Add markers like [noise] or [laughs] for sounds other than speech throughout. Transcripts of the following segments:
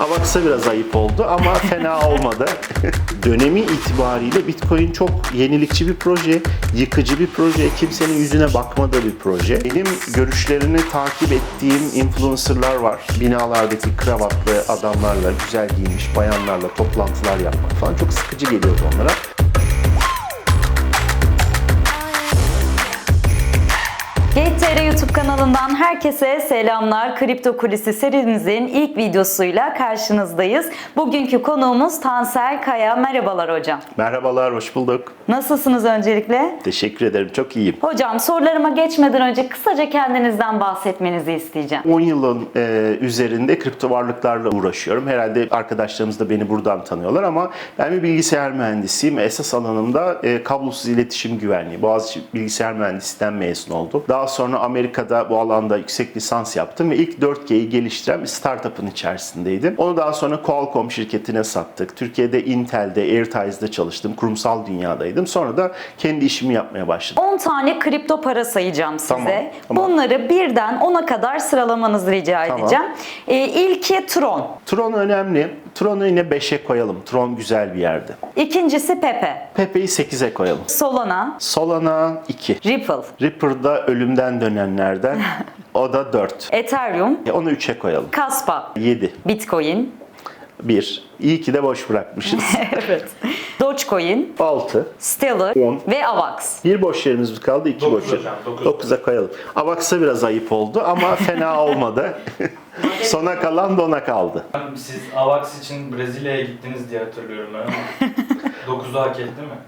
Avax'a biraz ayıp oldu ama [laughs] fena olmadı. Dönemi itibariyle Bitcoin çok yenilikçi bir proje, yıkıcı bir proje, kimsenin yüzüne bakmadığı bir proje. Benim görüşlerini takip ettiğim influencerlar var. Binalardaki kravatlı adamlarla, güzel giymiş bayanlarla toplantılar yapmak falan çok sıkıcı geliyordu onlara. GTR YouTube kanalından herkese selamlar. Kripto Kulisi serimizin ilk videosuyla karşınızdayız. Bugünkü konuğumuz Tansel Kaya. Merhabalar hocam. Merhabalar, hoş bulduk. Nasılsınız öncelikle? Teşekkür ederim, çok iyiyim. Hocam sorularıma geçmeden önce kısaca kendinizden bahsetmenizi isteyeceğim. 10 yılın e, üzerinde kripto varlıklarla uğraşıyorum. Herhalde arkadaşlarımız da beni buradan tanıyorlar ama ben bir bilgisayar mühendisiyim. Esas alanımda e, kablosuz iletişim güvenliği. Boğaziçi Bilgisayar Mühendisliğinden mezun oldum. Daha sonra Amerika'da bu alanda yüksek lisans yaptım ve ilk 4G'yi geliştiren bir startup'ın içerisindeydim. Onu daha sonra Qualcomm şirketine sattık. Türkiye'de Intel'de, Airties'de çalıştım. Kurumsal dünyadaydım. Sonra da kendi işimi yapmaya başladım. 10 tane kripto para sayacağım size. Tamam, tamam. Bunları birden 10'a kadar sıralamanızı rica Tamam. edeceğim. Ee, ilki Tron. Tron önemli. Tron'u yine 5'e koyalım. Tron güzel bir yerde. İkincisi Pepe. Pepe'yi 8'e koyalım. Solana. Solana 2. Ripple. Ripper'da ölümden dönenlerden. [laughs] O da 4. Ethereum. E, Onu 3'e koyalım. Kaspa. 7. Bitcoin. 1. İyi ki de boş bırakmışız. [laughs] evet. Dogecoin. 6. Stellar On. ve Avax. Bir boş yerimiz kaldı. 2 Dokuz boş yer. hocam, dokuz. 9'a koyalım. Avax'a biraz ayıp oldu ama [laughs] fena olmadı. Sona kalan dona kaldı. Siz AVAX için Brezilya'ya gittiniz diye hatırlıyorum ben ama [laughs] 9'u hak etti mi?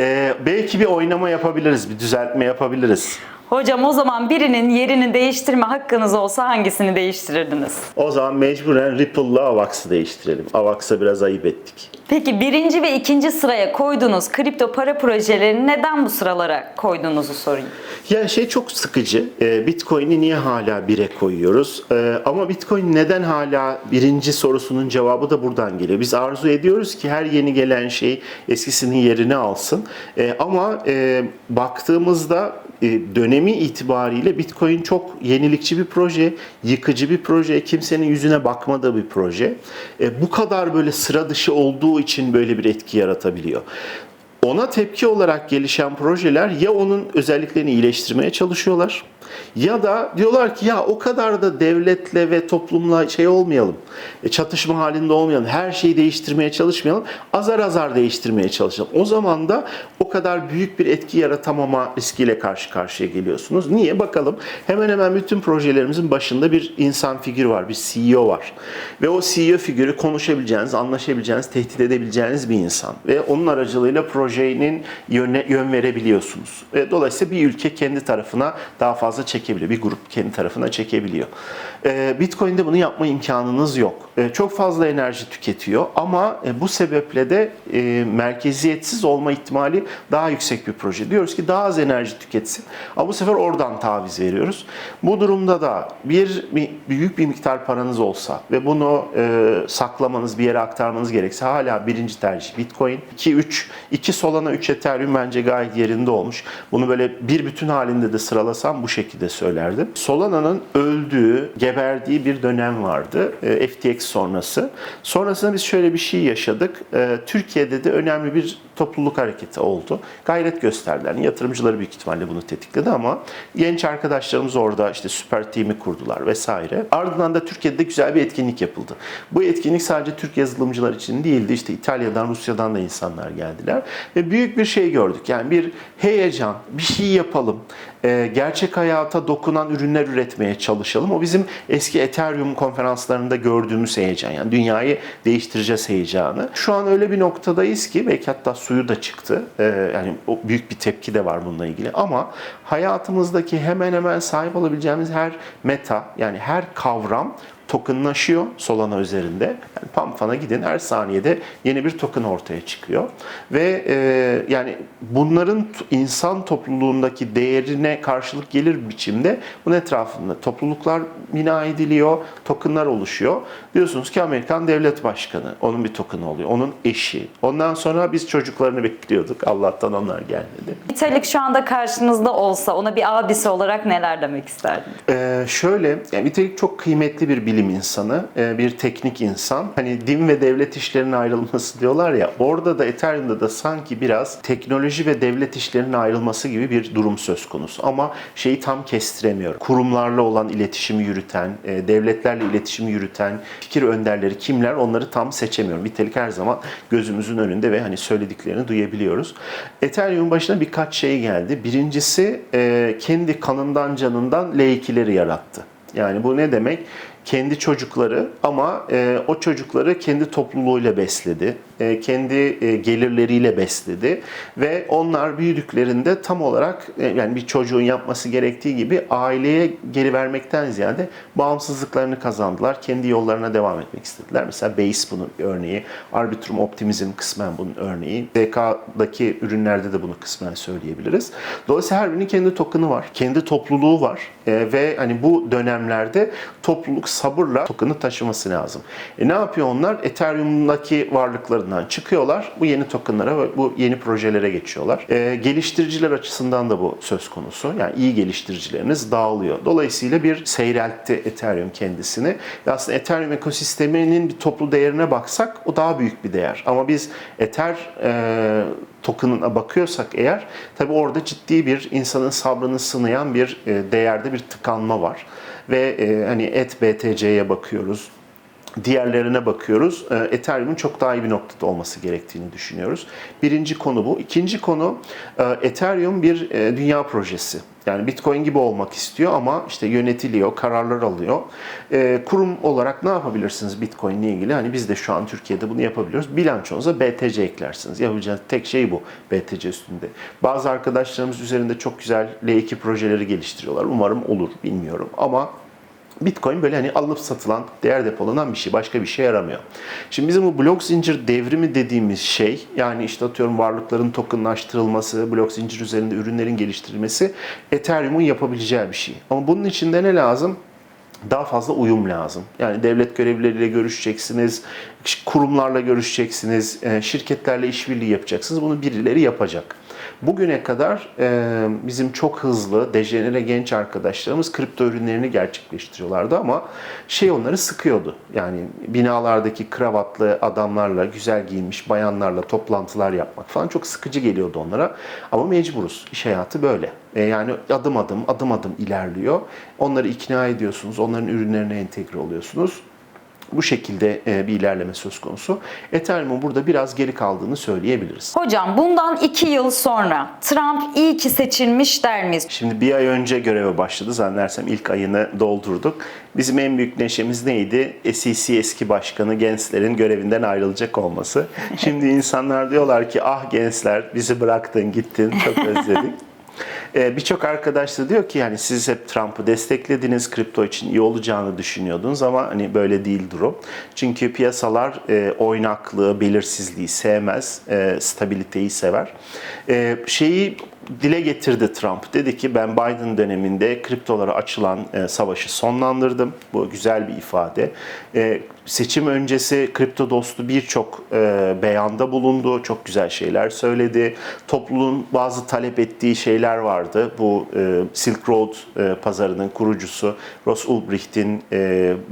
Ee, belki bir oynama yapabiliriz, bir düzeltme yapabiliriz. Hocam o zaman birinin yerini değiştirme hakkınız olsa hangisini değiştirirdiniz? O zaman mecburen Ripple'la Avax'ı değiştirelim. Avax'a biraz ayıp ettik. Peki birinci ve ikinci sıraya koyduğunuz kripto para projelerini neden bu sıralara koyduğunuzu sorayım. Ya şey çok sıkıcı. Ee, Bitcoin'i niye hala bire koyuyoruz? Ee, ama Bitcoin neden hala birinci sorusunun cevabı da buradan geliyor. Biz arzu ediyoruz ki her yeni gelen şey eskisinin yerini alsın. Ee, ama e, baktığımızda e, dönemi itibariyle Bitcoin çok yenilikçi bir proje, yıkıcı bir proje, kimsenin yüzüne bakmadığı bir proje. E, bu kadar böyle sıra dışı olduğu için böyle bir etki yaratabiliyor. Ona tepki olarak gelişen projeler ya onun özelliklerini iyileştirmeye çalışıyorlar ya da diyorlar ki ya o kadar da devletle ve toplumla şey olmayalım. e, Çatışma halinde olmayalım. Her şeyi değiştirmeye çalışmayalım. Azar azar değiştirmeye çalışalım. O zaman da o kadar büyük bir etki yaratamama riskiyle karşı karşıya geliyorsunuz. Niye? Bakalım. Hemen hemen bütün projelerimizin başında bir insan figürü var. Bir CEO var. Ve o CEO figürü konuşabileceğiniz, anlaşabileceğiniz, tehdit edebileceğiniz bir insan. Ve onun aracılığıyla projenin yöne, yön verebiliyorsunuz. Ve dolayısıyla bir ülke kendi tarafına daha fazla çekebiliyor. Bir grup kendi tarafına çekebiliyor. Ee, Bitcoin'de bunu yapma imkanınız yok. Ee, çok fazla enerji tüketiyor ama e, bu sebeple de e, merkeziyetsiz olma ihtimali daha yüksek bir proje. Diyoruz ki daha az enerji tüketsin ama bu sefer oradan taviz veriyoruz. Bu durumda da bir, bir büyük bir miktar paranız olsa ve bunu e, saklamanız, bir yere aktarmanız gerekse hala birinci tercih Bitcoin. 2 3 2 Solana 3 Ethereum bence gayet yerinde olmuş. Bunu böyle bir bütün halinde de sıralasam bu şekilde söylerdim. Solana'nın öldüğü, geberdiği bir dönem vardı. e, FTX sonrası. Sonrasında biz şöyle bir şey yaşadık. E, Türkiye'de de önemli bir topluluk hareketi oldu. Gayret gösterdiler. Yatırımcıları büyük ihtimalle bunu tetikledi ama genç arkadaşlarımız orada işte süper team'i kurdular vesaire. Ardından da Türkiye'de güzel bir etkinlik yapıldı. Bu etkinlik sadece Türk yazılımcılar için değildi. İşte İtalya'dan, Rusya'dan da insanlar geldiler. Ve büyük bir şey gördük. Yani bir heyecan, bir şey yapalım. Ee, gerçek hayata dokunan ürünler üretmeye çalışalım. O bizim eski Ethereum konferanslarında gördüğümüz heyecan. Yani dünyayı değiştireceğiz heyecanı. Şu an öyle bir noktadayız ki belki hatta suyu da çıktı. Ee, yani o büyük bir tepki de var bununla ilgili. Ama hayatımızdaki hemen hemen sahip olabileceğimiz her meta yani her kavram tokenlaşıyor Solana üzerinde. Yani Pampfan'a gidin her saniyede yeni bir token ortaya çıkıyor. Ve e, yani bunların insan topluluğundaki değerine karşılık gelir biçimde bunun etrafında topluluklar bina ediliyor, tokenlar oluşuyor. Diyorsunuz ki Amerikan devlet başkanı, onun bir tokenı oluyor, onun eşi. Ondan sonra biz çocuklarını bekliyorduk. Allah'tan onlar gelmedi. Vitalik şu anda karşınızda olsa ona bir abisi olarak neler demek isterdiniz? Ee, şöyle, yani Vitalik çok kıymetli bir bilim bilim insanı, e, bir teknik insan. Hani din ve devlet işlerinin ayrılması diyorlar ya. Orada da Ethereum'da da sanki biraz teknoloji ve devlet işlerinin ayrılması gibi bir durum söz konusu. Ama şeyi tam kestiremiyorum. Kurumlarla olan iletişimi yürüten, e, devletlerle iletişimi yürüten fikir önderleri kimler onları tam seçemiyorum. Vitalik her zaman gözümüzün önünde ve hani söylediklerini duyabiliyoruz. Ethereum başına birkaç şey geldi. Birincisi e, kendi kanından canından L2'leri yarattı. Yani bu ne demek? Kendi çocukları ama e, o çocukları kendi topluluğuyla besledi. E, kendi e, gelirleriyle besledi. Ve onlar büyüdüklerinde tam olarak e, yani bir çocuğun yapması gerektiği gibi aileye geri vermekten ziyade bağımsızlıklarını kazandılar. Kendi yollarına devam etmek istediler. Mesela Base bunun örneği. Arbitrum Optimizm kısmen bunun örneği. DK'daki ürünlerde de bunu kısmen söyleyebiliriz. Dolayısıyla her birinin kendi token'ı var. Kendi topluluğu var. Ve hani bu dönemlerde topluluk sabırla token'ı taşıması lazım. E, ne yapıyor onlar? Ethereum'daki varlıklarından çıkıyorlar. Bu yeni token'lara ve bu yeni projelere geçiyorlar. E, geliştiriciler açısından da bu söz konusu. Yani iyi geliştiricileriniz dağılıyor. Dolayısıyla bir seyreltti Ethereum kendisini. Ve aslında Ethereum ekosisteminin bir toplu değerine baksak o daha büyük bir değer. Ama biz Ether e, token'ına bakıyorsak eğer tabi orada ciddi bir insanın sabrını sınayan bir e, değerde bir tıkanma var. Ve e, hani et BTC'ye bakıyoruz. Diğerlerine bakıyoruz. E, Ethereum'un çok daha iyi bir noktada olması gerektiğini düşünüyoruz. Birinci konu bu. İkinci konu e, Ethereum bir e, dünya projesi. Yani Bitcoin gibi olmak istiyor ama işte yönetiliyor, kararlar alıyor. E, kurum olarak ne yapabilirsiniz Bitcoin ile ilgili? Hani biz de şu an Türkiye'de bunu yapabiliyoruz. Bilançonuza BTC eklersiniz. Yapacağınız tek şey bu BTC üstünde. Bazı arkadaşlarımız üzerinde çok güzel L2 projeleri geliştiriyorlar. Umarım olur, bilmiyorum. Ama Bitcoin böyle hani alıp satılan, değer depolanan bir şey. Başka bir şey yaramıyor. Şimdi bizim bu blok zincir devrimi dediğimiz şey yani işte atıyorum varlıkların tokenlaştırılması, blok zincir üzerinde ürünlerin geliştirilmesi Ethereum'un yapabileceği bir şey. Ama bunun içinde ne lazım? Daha fazla uyum lazım. Yani devlet görevlileriyle görüşeceksiniz, kurumlarla görüşeceksiniz, e, şirketlerle işbirliği yapacaksınız. Bunu birileri yapacak. Bugüne kadar e, bizim çok hızlı, dejenere genç arkadaşlarımız kripto ürünlerini gerçekleştiriyorlardı ama şey onları sıkıyordu. Yani binalardaki kravatlı adamlarla, güzel giyinmiş bayanlarla toplantılar yapmak falan çok sıkıcı geliyordu onlara. Ama mecburuz. İş hayatı böyle. E, yani adım adım, adım adım ilerliyor. Onları ikna ediyorsunuz, onların ürünlerine entegre oluyorsunuz. Bu şekilde e, bir ilerleme söz konusu. Ethereum'un burada biraz geri kaldığını söyleyebiliriz. Hocam bundan iki yıl sonra Trump iyi ki seçilmiş der miyiz? Şimdi bir ay önce göreve başladı. Zannedersem ilk ayını doldurduk. Bizim en büyük neşemiz neydi? SEC eski başkanı Gensler'in görevinden ayrılacak olması. [laughs] Şimdi insanlar diyorlar ki ah Gensler bizi bıraktın gittin çok özledik. [laughs] Ee, Birçok arkadaş da diyor ki yani siz hep Trump'ı desteklediniz, kripto için iyi olacağını düşünüyordunuz ama hani böyle değil durum. Çünkü piyasalar e, oynaklığı, belirsizliği sevmez, e, stabiliteyi sever. E, şeyi dile getirdi Trump. Dedi ki ben Biden döneminde kriptolara açılan e, savaşı sonlandırdım. Bu güzel bir ifade. E, seçim öncesi kripto dostu birçok e, beyanda bulundu. Çok güzel şeyler söyledi. Topluluğun bazı talep ettiği şeyler vardı. Bu e, Silk Road pazarının kurucusu Ross Ulbricht'in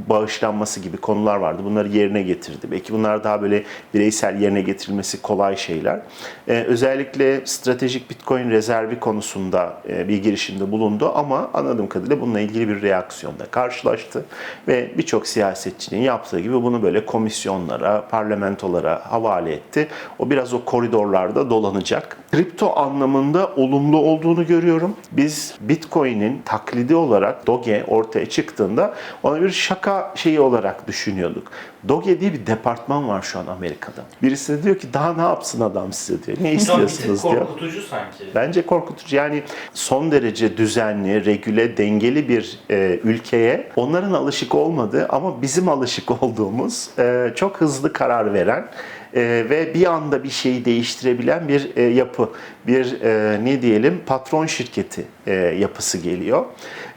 bağışlanması gibi konular vardı. Bunları yerine getirdi. Belki bunlar daha böyle bireysel yerine getirilmesi kolay şeyler. Özellikle stratejik Bitcoin rezervi konusunda e, bir girişimde bulundu ama anladığım kadarıyla bununla ilgili bir reaksiyonda karşılaştı ve birçok siyasetçinin yaptığı gibi bunu böyle komisyonlara, parlamentolara havale etti. O biraz o koridorlarda dolanacak. Kripto anlamında olumlu olduğunu görüyorum. Biz Bitcoin'in taklidi olarak Doge ortaya çıktığında ona bir şaka şeyi olarak düşünüyorduk. Doge diye bir departman var şu an Amerika'da. Birisi de diyor ki daha ne yapsın adam size diyor. Ne istiyorsunuz diyor. korkutucu sanki. Bence korkutucu. Yani son derece düzenli, regüle, dengeli bir e, ülkeye onların alışık olmadığı ama bizim alışık olduğumuz e, çok hızlı karar veren e, ve bir anda bir şeyi değiştirebilen bir e, yapı, bir e, ne diyelim patron şirketi e, yapısı geliyor.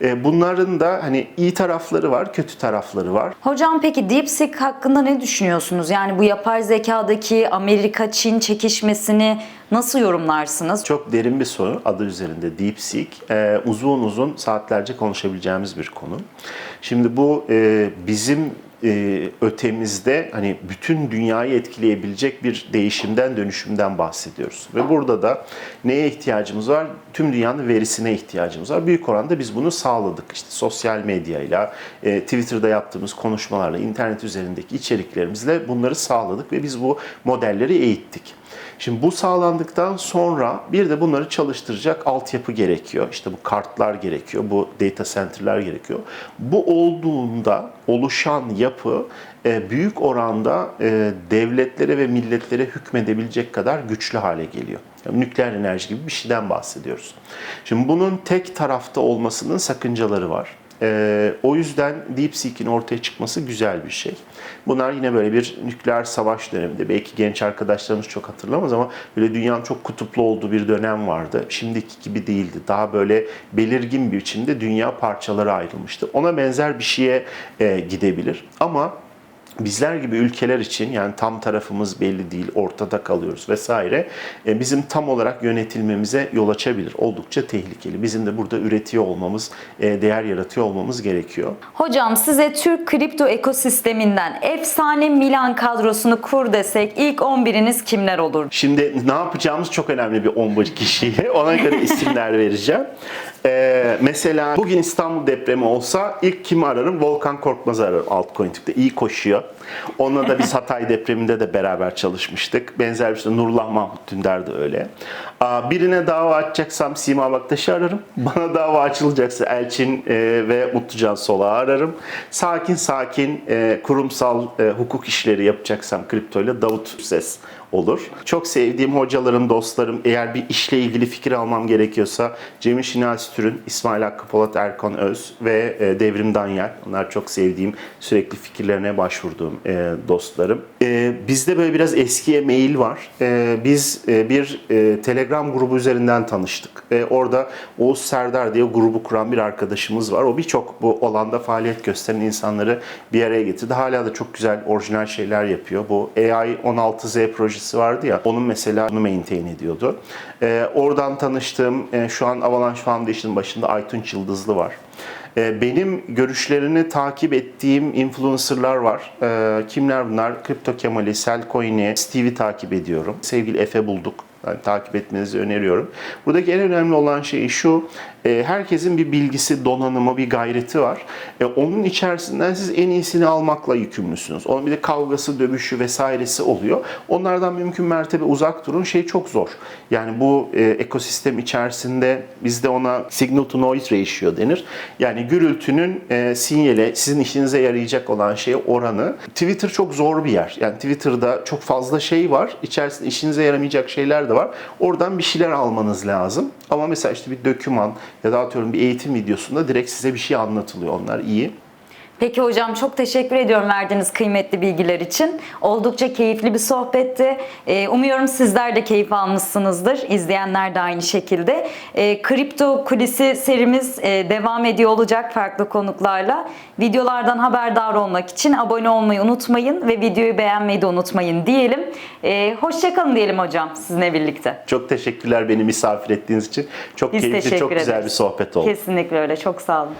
E, bunların da hani iyi tarafları var, kötü tarafları var. Hocam peki DeepSeek hakkında ne düşünüyorsunuz? Yani bu yapay zekadaki Amerika-Çin çekişmesini nasıl yorumlarsınız? Çok derin bir soru adı üzerinde DeepSeek. Ee, uzun uzun saatlerce konuşabileceğimiz bir konu. Şimdi bu e, bizim e, ötemizde hani bütün dünyayı etkileyebilecek bir değişimden, dönüşümden bahsediyoruz. Ve burada da neye ihtiyacımız var? Tüm dünyanın verisine ihtiyacımız var. Büyük oranda biz bunu sağladık. İşte sosyal medyayla, e, Twitter'da yaptığımız konuşmalarla, internet üzerindeki içeriklerimizle bunları sağladık ve biz bu modelleri eğittik. Şimdi bu sağlandıktan sonra bir de bunları çalıştıracak altyapı gerekiyor. İşte bu kartlar gerekiyor, bu data center'lar gerekiyor. Bu olduğunda oluşan yapı e, büyük oranda e, devletlere ve milletlere hükmedebilecek kadar güçlü hale geliyor. Yani nükleer enerji gibi bir şeyden bahsediyoruz. Şimdi bunun tek tarafta olmasının sakıncaları var. Ee, o yüzden DeepSeek'in ortaya çıkması güzel bir şey. Bunlar yine böyle bir nükleer savaş döneminde, belki genç arkadaşlarımız çok hatırlamaz ama böyle dünyanın çok kutuplu olduğu bir dönem vardı. Şimdiki gibi değildi. Daha böyle belirgin bir biçimde dünya parçalara ayrılmıştı. Ona benzer bir şeye e, gidebilir. Ama bizler gibi ülkeler için yani tam tarafımız belli değil, ortada kalıyoruz vesaire. e, Bizim tam olarak yönetilmemize yol açabilir. Oldukça tehlikeli. Bizim de burada üretiyor olmamız, e, değer yaratıyor olmamız gerekiyor. Hocam size Türk kripto ekosisteminden efsane Milan kadrosunu kur desek ilk 11'iniz kimler olur? Şimdi ne yapacağımız çok önemli bir 11 kişiye. Ona göre [laughs] isimler vereceğim. Ee, mesela bugün İstanbul depremi olsa ilk kimi ararım? Volkan Korkmaz'ı ararım altcoin tipte. İyi koşuyor. Onunla da biz Hatay depreminde de beraber çalışmıştık. Benzer bir şey. Nurullah Mahmut Dündar da öyle. Birine dava açacaksam Sima Baktaş'ı ararım. [laughs] Bana dava açılacaksa Elçin e, ve Mutlucan Solak'ı ararım. Sakin sakin e, kurumsal e, hukuk işleri yapacaksam kriptoyla Davut Ses olur. Çok sevdiğim hocalarım, dostlarım eğer bir işle ilgili fikir almam gerekiyorsa Cemil Şinasi Türün, İsmail Hakkı Polat Erkan Öz ve Devrim Danyal. Onlar çok sevdiğim, sürekli fikirlerine başvurduğum e, dostlarım. E, bizde böyle biraz eskiye mail var. E, biz e, bir e, Telegram grubu üzerinden tanıştık. E, orada Oğuz Serdar diye grubu kuran bir arkadaşımız var. O birçok bu alanda faaliyet gösteren insanları bir araya getirdi. Hala da çok güzel orijinal şeyler yapıyor. Bu AI 16Z projesi vardı ya, onun mesela onu maintain ediyordu. E, oradan tanıştığım, e, şu an Avalanche Foundation başında Aytunç Yıldızlı var. E, Benim görüşlerini takip ettiğim influencerlar var. E, Kimler bunlar? Kripto Kemal'i, Selcoin'i, Steve'i takip ediyorum. Sevgili Efe bulduk. Yani takip etmenizi öneriyorum. Buradaki en önemli olan şey şu, herkesin bir bilgisi, donanımı, bir gayreti var. E, onun içerisinden siz en iyisini almakla yükümlüsünüz. Onun bir de kavgası, dövüşü vesairesi oluyor. Onlardan mümkün mertebe uzak durun. Şey çok zor. Yani bu e, ekosistem içerisinde bizde ona signal to noise ratio denir. Yani gürültünün e, sinyale, sizin işinize yarayacak olan şey oranı. Twitter çok zor bir yer. Yani Twitter'da çok fazla şey var. İçerisinde işinize yaramayacak şeyler de var. Oradan bir şeyler almanız lazım. Ama mesela işte bir döküman ya da atıyorum bir eğitim videosunda direkt size bir şey anlatılıyor. Onlar iyi. Peki hocam çok teşekkür ediyorum verdiğiniz kıymetli bilgiler için. Oldukça keyifli bir sohbetti. Ee, umuyorum sizler de keyif almışsınızdır. İzleyenler de aynı şekilde. Ee, Kripto Kulisi serimiz e, devam ediyor olacak farklı konuklarla. Videolardan haberdar olmak için abone olmayı unutmayın ve videoyu beğenmeyi de unutmayın diyelim. Ee, Hoşçakalın diyelim hocam sizinle birlikte. Çok teşekkürler beni misafir ettiğiniz için. Çok Biz keyifli, çok güzel ederiz. bir sohbet oldu. Kesinlikle öyle. Çok sağ olun.